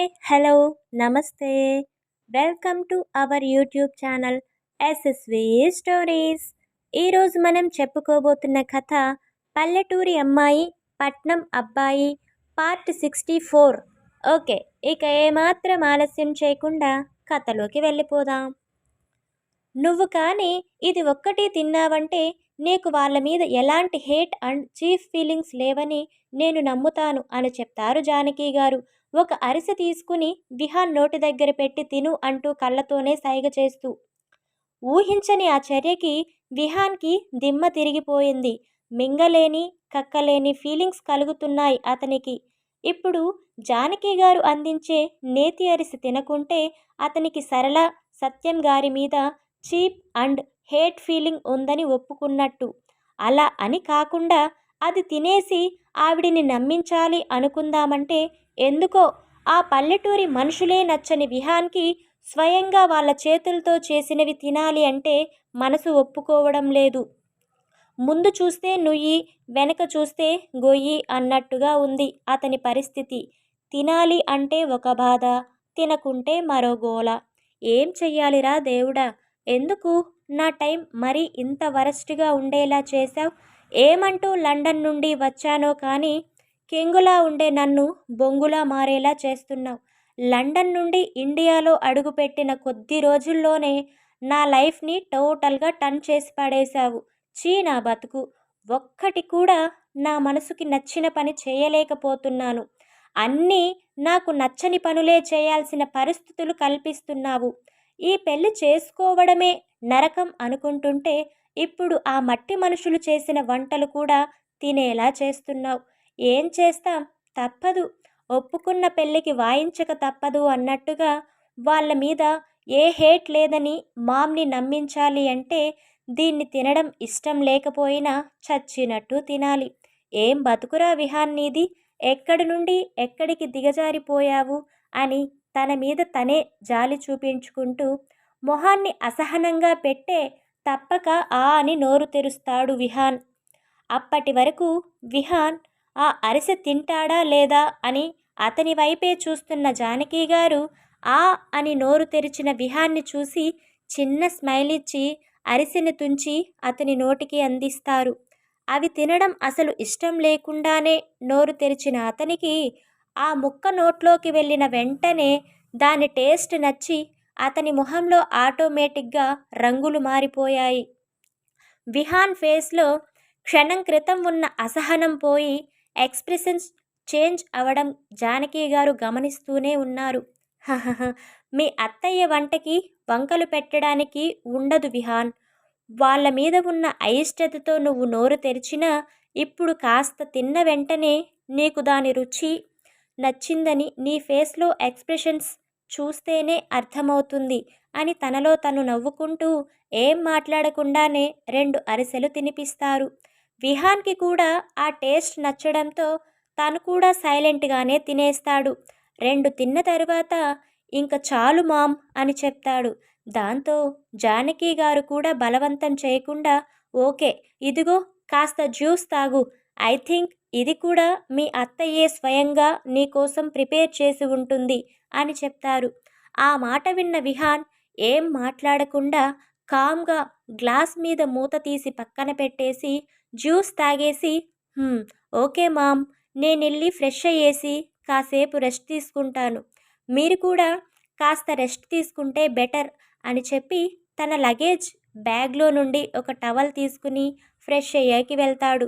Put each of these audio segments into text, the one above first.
Hi hello నమస్తే. Welcome to our YouTube channel SSV stories ఈరోజు మనం చెప్పుకోబోతున్న కథ పల్లెటూరి అమ్మాయి పట్నం అబ్బాయి పార్ట్ సిక్స్టీ ఫోర్ ఓకే ఇక ఏమాత్రం ఆలస్యం చేయకుండా కథలోకి వెళ్ళిపోదాం. నువ్వు కానీ ఇది ఒక్కటి తిన్నావంటే నీకు వాళ్ళ మీద ఎలాంటి హేట్ అండ్ చీఫ్ ఫీలింగ్స్ లేవని నేను నమ్ముతాను అని చెప్తారు జానకి గారు. ఒక అరిసె తీసుకుని విహాన్ నోటి దగ్గర పెట్టి తిను అంటూ కళ్ళతోనే సైగ చేస్తూ. ఊహించని ఆ చర్యకి విహాన్కి దిమ్మ తిరిగిపోయింది. మింగలేని కక్కలేని ఫీలింగ్స్ కలుగుతున్నాయి అతనికి. ఇప్పుడు జానకి గారు అందించే నేతి అరిసి తినకుంటే అతనికి సరళ సత్యం గారి మీద చీప్ అండ్ హేట్ ఫీలింగ్ ఉందని ఒప్పుకున్నట్టు. అలా అని కాకుండా అది తినేసి ఆవిడిని నమ్మించాలి అనుకుందామంటే ఎందుకో ఆ పల్లెటూరి మనుషులే నచ్చని విహాన్కి స్వయంగా వాళ్ళ చేతులతో చేసినవి తినాలి అంటే మనసు ఒప్పుకోవడం లేదు. ముందు చూస్తే నుయ్యి వెనక చూస్తే గొయ్యి అన్నట్టుగా ఉంది అతని పరిస్థితి. తినాలి అంటే ఒక బాధ తినకుంటే మరో గోల. ఏం చెయ్యాలిరా దేవుడా? ఎందుకు? నా టైం మరీ ఇంత వరస్ట్గా ఉండేలా చేశావు? ఏమంటూ లండన్ నుండి వచ్చానో కానీ కెంగులా ఉండే నన్ను బొంగులా మారేలా చేస్తున్నావు. లండన్ నుండి ఇండియాలో అడుగుపెట్టిన కొద్ది రోజుల్లోనే నా లైఫ్ని టోటల్గా టర్న్ చేసి పడేశావు. చీ నా బతుకు. ఒక్కటి కూడా నా మనసుకి నచ్చిన పని చేయలేకపోతున్నాను. అన్నీ నాకు నచ్చని పనులే చేయాల్సిన పరిస్థితులు కల్పిస్తున్నావు. ఈ పెళ్ళి చేసుకోవడమే నరకం అనుకుంటుంటే ఇప్పుడు ఆ మట్టి మనుషులు చేసిన వంటలు కూడా తినేలా చేస్తున్నావు. ఏం చేస్తాం? తప్పదు. ఒప్పుకున్న పెళ్ళికి వాయించక తప్పదు అన్నట్టుగా వాళ్ళ మీద ఏ హేట్ లేదని మామ్ని నమ్మించాలి అంటే దీన్ని తినడం ఇష్టం లేకపోయినా చచ్చినట్టు తినాలి. ఏం బతుకురా విహాన్నిది ఎక్కడి నుండి ఎక్కడికి దిగజారిపోయావు? అని తన మీద తనే జాలి చూపించుకుంటూ మొహాన్ని అసహనంగా పెట్టే తప్పక ఆ అని నోరు తెరుస్తాడు విహాన్. అప్పటి వరకు విహాన్ ఆ అరిసె తింటాడా లేదా అని అతని వైపే చూస్తున్న జానకి గారు ఆ అని నోరు తెరిచిన విహాన్ని చూసి చిన్న స్మైల్ ఇచ్చి అరిసెని తుంచి అతని నోటికి అందిస్తారు. అవి తినడం అసలు ఇష్టం లేకుండానే నోరు తెరిచిన అతనికి ఆ ముక్క నోట్లోకి వెళ్ళిన వెంటనే దాని టేస్ట్ నచ్చి అతని ముఖంలో ఆటోమేటిక్గా రంగులు మారిపోయాయి. విహాన్ ఫేస్లో క్షణం క్రితం ఉన్న అసహనం పోయి ఎక్స్ప్రెషన్స్ చేంజ్ అవడం జానకి గారు గమనిస్తూనే ఉన్నారు. మీ అత్తయ్య వంటకి వంకలు పెట్టడానికి ఉండదు విహాన్. వాళ్ళ మీద ఉన్న అయిష్టతతో నువ్వు నోరు తెరిచినా ఇప్పుడు కాస్త తిన్న వెంటనే నీకు దాని రుచి నచ్చిందని నీ ఫేస్లో ఎక్స్ప్రెషన్స్ చూస్తేనే అర్థమవుతుంది అని తనలో తను నవ్వుకుంటూ ఏం మాట్లాడకుండానే రెండు అరిసెలు తినిపిస్తారు. విహాన్కి కూడా ఆ టేస్ట్ నచ్చడంతో తను కూడా సైలెంట్గానే తినేస్తాడు. రెండు తిన్న తరువాత ఇంక చాలు మామ్ అని చెప్తాడు. దాంతో జానకి గారు కూడా బలవంతం చేయకుండా ఓకే ఇదిగో కాస్త జ్యూస్ తాగు. ఐ థింక్ ఇది కూడా మీ అత్తయ్యే స్వయంగా నీకోసం ప్రిపేర్ చేసి ఉంటుంది. అని చెప్తారు. ఆ మాట విన్న విహాన్ ఏం మాట్లాడకుండా కామ్గా గ్లాస్ మీద మూత తీసి పక్కన పెట్టేసి జ్యూస్ తాగేసి ఓకే మామ్ నేను వెళ్ళి ఫ్రెష్ అయ్యేసి కాసేపు రెస్ట్ తీసుకుంటాను. మీరు కూడా కాస్త రెస్ట్ తీసుకుంటే బెటర్ అని చెప్పి తన లగేజ్ బ్యాగ్లో నుండి ఒక టవల్ తీసుకుని ఫ్రెష్ అయ్యాకి వెళ్తాడు.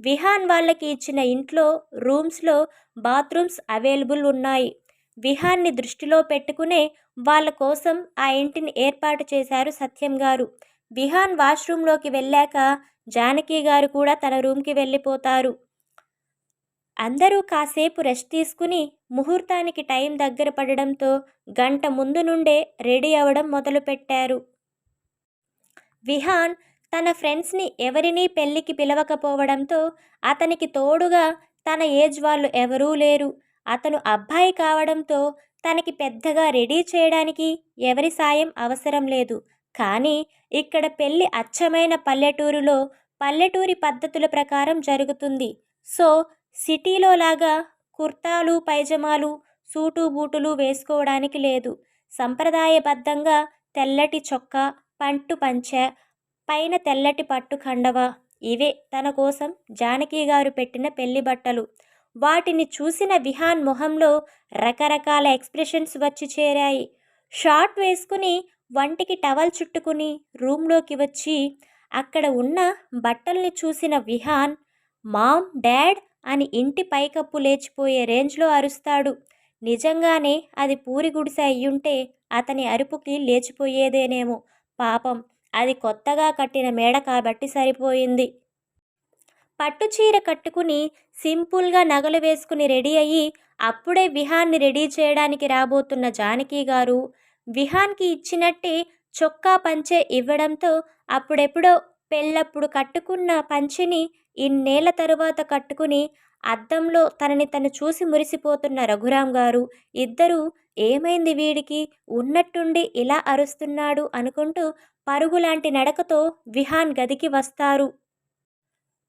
విహాన్ వాళ్ళకి ఇచ్చిన ఇంట్లో రూమ్స్లో బాత్రూమ్స్ అవైలబుల్ ఉన్నాయి. విహాన్ని దృష్టిలో పెట్టుకునే వాళ్ళ కోసం ఆ ఇంటిని ఏర్పాటు చేశారు సత్యం గారు. విహాన్ వాష్రూమ్లోకి వెళ్ళాక జానకి గారు కూడా తన రూమ్కి వెళ్ళిపోతారు. అందరూ కాసేపు రెస్ట్ తీసుకుని ముహూర్తానికి టైం దగ్గర పడడంతో గంట ముందు నుండే రెడీ అవ్వడం మొదలుపెట్టారు. విహాన్ తన ఫ్రెండ్స్ని ఎవరినీ పెళ్ళికి పిలవకపోవడంతో అతనికి తోడుగా తన ఏజ్ వాళ్ళు ఎవరూ లేరు. అతను అబ్బాయి కావడంతో తనకి పెద్దగా రెడీ చేయడానికి ఎవరి సాయం అవసరం లేదు. కానీ ఇక్కడ పెళ్ళి అచ్చమైన పల్లెటూరులో పల్లెటూరి పద్ధతుల ప్రకారం జరుగుతుంది. సో సిటీలో లాగా కుర్తాలు పైజమాలు సూటు బూటులు వేసుకోవడానికి లేదు. సంప్రదాయబద్ధంగా తెల్లటి చొక్కా పంటు పంచ పైన తెల్లటి పట్టు కండవ ఇవే తన కోసం జానకి గారు పెట్టిన పెళ్ళి బట్టలు. వాటిని చూసిన విహాన్ మొహంలో రకరకాల ఎక్స్ప్రెషన్స్ వచ్చి చేరాయి. షార్ట్ వేసుకుని వంటికి టవల్ చుట్టుకుని రూమ్లోకి వచ్చి అక్కడ ఉన్న బట్టల్ని చూసిన విహాన్ మామ్ డాడ్ అని ఇంటి పైకప్పు లేచిపోయే రేంజ్లో అరుస్తాడు. నిజంగానే అది పూరి గుడిసె అయ్యుంటే అతని అరుపుకి లేచిపోయేదేనేమో. పాపం అది కొత్తగా కట్టిన మేడ కాబట్టి సరిపోయింది. పట్టుచీర కట్టుకుని సింపుల్గా నగలు వేసుకుని రెడీ అయ్యి అప్పుడే విహాన్ని రెడీ చేయడానికి రాబోతున్న జానకి గారు విహాన్కి ఇచ్చినట్టే చొక్కా పంచె ఇవ్వడంతో అప్పుడెప్పుడో పెళ్ళప్పుడు కట్టుకున్న పంచెని ఇన్నేళ్ళ తరువాత కట్టుకుని అద్దంలో తనని తను చూసి మురిసిపోతున్న రఘురాం గారు ఇద్దరూ ఏమైంది వీడికి? ఉన్నట్టుండి ఇలా అరుస్తున్నాడు అనుకుంటూ పరుగులాంటి నడకతో విహాన్ గదికి వస్తారు.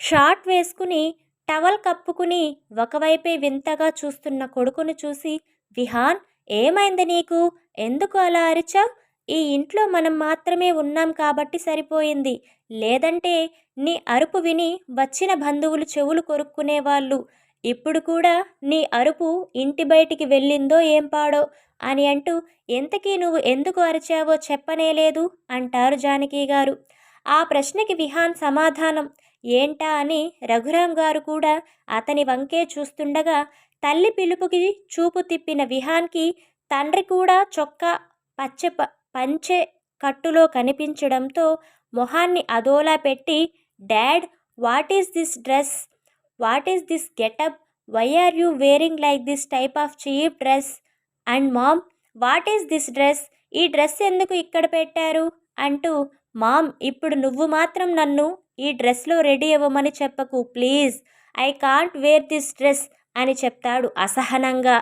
షార్ట్ వేసుకుని టవల్ కప్పుకుని ఒకవైపే వింతగా చూస్తున్న కొడుకును చూసి విహాన్ ఏమైంది నీకు? ఎందుకు అలా అరిచావు? ఈ ఇంట్లో మనం మాత్రమే ఉన్నాం కాబట్టి సరిపోయింది. లేదంటే నీ అరుపు విని వచ్చిన బంధువులు చెవులు కొరుక్కునేవాళ్ళు. ఇప్పుడు కూడా నీ అరుపు ఇంటి బయటికి వెళ్ళిందో ఏం పాడో అని అంటూ ఎంతకీ నువ్వు ఎందుకు అరిచావో చెప్పనేలేదు అంటారు జానకి గారు. ఆ ప్రశ్నకి విహాన్ సమాధానం ఏంటా అని రఘురాం గారు కూడా అతని వంకే చూస్తుండగా తల్లి పిలుపుకి చూపు తిప్పిన విహాన్కి తండ్రి కూడా చొక్కా పచ్చ పంచె కట్టులో కనిపించడంతో మొహాన్ని అదోలా పెట్టి dad what is this dress? What is this getup? Why are you wearing like this type of cheap dress? And mom what is this dress? ఈ డ్రెస్ ఎందుకు ఇక్కడ పెట్టారు? అంటూ మామ్ ఇప్పుడు నువ్వు మాత్రం నన్ను ఈ డ్రెస్లో రెడీ అవ్వమని చెప్పకు please. I can't wear this dress అని చెప్తాడు అసహనంగా.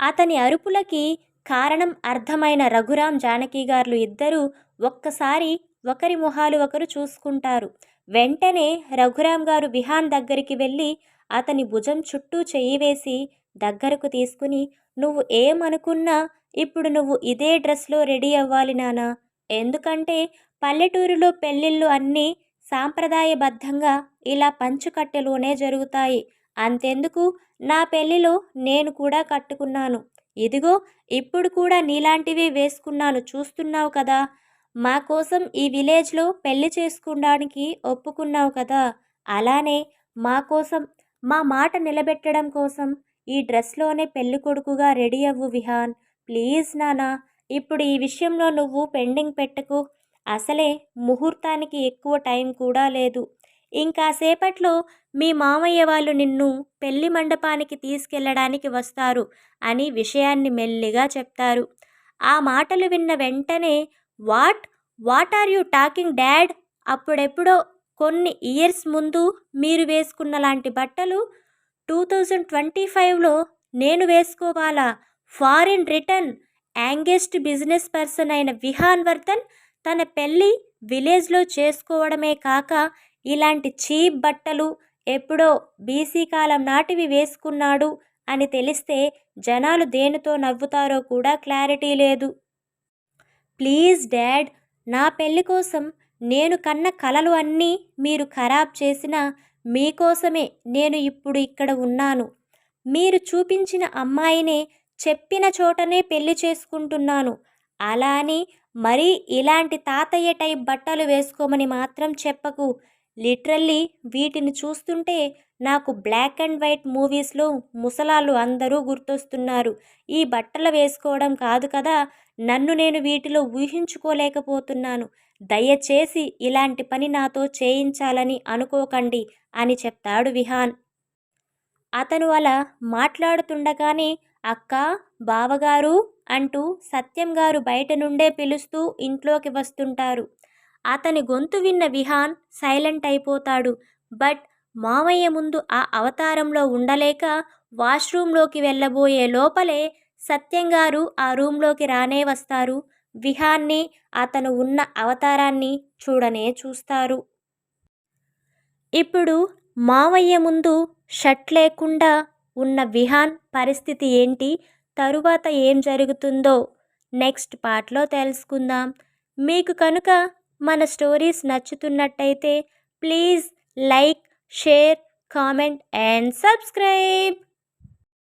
అతని అరుపులకి కారణం అర్థమైన రఘురాం జానకి గారు ఇద్దరూ ఒక్కసారి ఒకరి మొహాలు ఒకరు చూసుకుంటారు. వెంటనే రఘురాం గారు విహాన్ దగ్గరికి వెళ్ళి అతని భుజం చుట్టూ చెయ్యి వేసి దగ్గరకు తీసుకుని నువ్వు ఏమనుకున్నా ఇప్పుడు నువ్వు ఇదే డ్రెస్లో రెడీ అవ్వాలి నానా. ఎందుకంటే పల్లెటూరులో పెళ్ళిళ్ళు అన్నీ సాంప్రదాయబద్ధంగా ఇలా పంచుకట్టెలోనే జరుగుతాయి. అంతెందుకు? నా పెళ్ళిలో నేను కూడా కట్టుకున్నాను. ఇదిగో ఇప్పుడు కూడా నీలాంటివే వేసుకున్నాను. చూస్తున్నావు కదా! మా కోసం ఈ విలేజ్లో పెళ్ళి చేసుకోవడానికి ఒప్పుకున్నావు కదా! అలానే మా కోసం మా మాట నిలబెట్టడం కోసం ఈ డ్రెస్లోనే పెళ్ళి కొడుకుగా రెడీ అవ్వు విహాన్. ప్లీజ్ నానా ఇప్పుడు ఈ విషయంలో నువ్వు పెండింగ్ పెట్టకు. అసలే ముహూర్తానికి ఎక్కువ టైం కూడా లేదు. ఇంకాసేపట్లో మీ మామయ్య వాళ్ళు నిన్ను పెళ్ళి మండపానికి తీసుకెళ్ళడానికి వస్తారు అని విషయాన్ని మెల్లిగా చెప్తారు. ఆ మాటలు విన్న వెంటనే what? What are you talking dad? అప్పుడెప్పుడో కొన్ని ఇయర్స్ ముందు మీరు వేసుకున్న లాంటి బట్టలు టూ థౌజండ్ ట్వంటీ ఫైవ్లో నేను వేసుకోవాలా? Foreign return youngest business person అయిన విహాన్ వర్ధన్ తన పెళ్ళి విలేజ్లో చేసుకోవడమే కాక ఇలాంటి చీప్ బట్టలు ఎప్పుడో బీసీ కాలం నాటివి వేసుకున్నాడు అని తెలిస్తే జనాలు దేనితో నవ్వుతారో కూడా క్లారిటీ లేదు. ప్లీజ్ డాడ్ నా పెళ్ళి కోసం నేను కన్న కలలు అన్నీ మీరు ఖరాబ్ చేసిన మీకోసమే నేను ఇప్పుడు ఇక్కడ ఉన్నాను. మీరు చూపించిన అమ్మాయినే చెప్పిన చోటనే పెళ్ళి చేసుకుంటున్నాను. అలా అని మరీ ఇలాంటి తాతయ్య టైప్ బట్టలు వేసుకోమని మాత్రం చెప్పకు. లిటరల్లీ వీటిని చూస్తుంటే నాకు బ్లాక్ అండ్ వైట్ మూవీస్లో ముసలాళ్ళు అందరూ గుర్తొస్తున్నారు. ఈ బట్టలు వేసుకోవడం కాదు కదా నన్ను నేను వీటిలో ఊహించుకోలేకపోతున్నాను. దయచేసి ఇలాంటి పని నాతో చేయించాలని అనుకోకండి అని చెప్తాడు విహాన్. అతను అలా మాట్లాడుతుండగానే అక్క బావగారు అంటూ సత్యం గారు బయట నుండే పిలుస్తూ ఇంట్లోకి వస్తుంటారు. అతని గొంతు విన్న విహాన్ సైలెంట్ అయిపోతాడు. బట్ మామయ్య ముందు ఆ అవతారంలో ఉండలేక వాష్రూమ్లోకి వెళ్ళబోయే లోపలే సత్యం గారు ఆ రూంలోకి రానే వస్తారు. విహాన్ని అతను ఉన్న అవతారాన్ని చూడనే చూస్తారు. ఇప్పుడు మావయ్య ముందు షర్ట్ లేకుండా ఉన్న విహాన్ పరిస్థితి ఏంటి? తరువాత ఏం జరుగుతుందో నెక్స్ట్ పార్ట్లో తెలుసుకుందాం. మీకు కనుక మన stories నచ్చుతున్నట్టయితే please like share comment and subscribe.